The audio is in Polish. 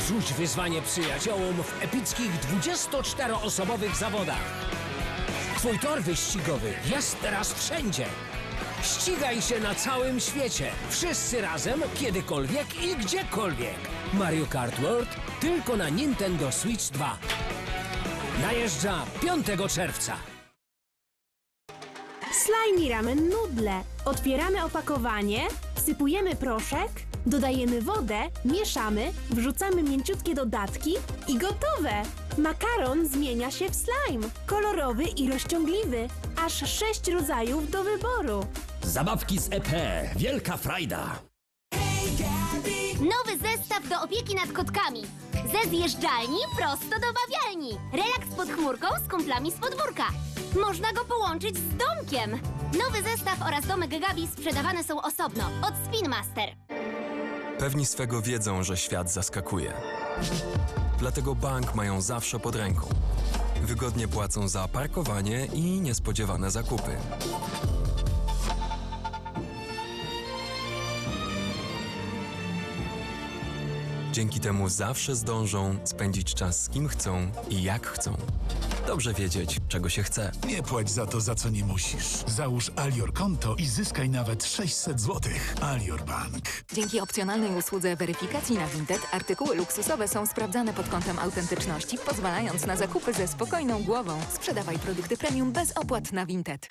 Rzuć wyzwanie przyjaciołom w epickich 24-osobowych zawodach. Twój tor wyścigowy jest teraz wszędzie. Ścigaj się na całym świecie. Wszyscy razem, kiedykolwiek i gdziekolwiek. Mario Kart World tylko na Nintendo Switch 2. Najeżdża 5 czerwca. Slimy ramen nudle. Otwieramy opakowanie, wsypujemy proszek, dodajemy wodę, mieszamy, wrzucamy mięciutkie dodatki i gotowe! Makaron zmienia się w slime. Kolorowy i rozciągliwy. Aż sześć rodzajów do wyboru. Zabawki z EP. Wielka frajda. Nowy zestaw do opieki nad kotkami. Ze zjeżdżalni prosto do bawialni. Relaks pod chmurką z kumplami z podwórka. Można go połączyć z domkiem. Nowy zestaw oraz domek Gabi sprzedawane są osobno od Spin Master. Pewni swego wiedzą, że świat zaskakuje. Dlatego bank mają zawsze pod ręką. Wygodnie płacą za parkowanie i niespodziewane zakupy. Dzięki temu zawsze zdążą spędzić czas z kim chcą i jak chcą. Dobrze wiedzieć, czego się chce. Nie płać za to, za co nie musisz. Załóż Alior konto i zyskaj nawet 600 zł. Alior Bank. Dzięki opcjonalnej usłudze weryfikacji na Vinted artykuły luksusowe są sprawdzane pod kątem autentyczności, pozwalając na zakupy ze spokojną głową. Sprzedawaj produkty premium bez opłat na Vinted.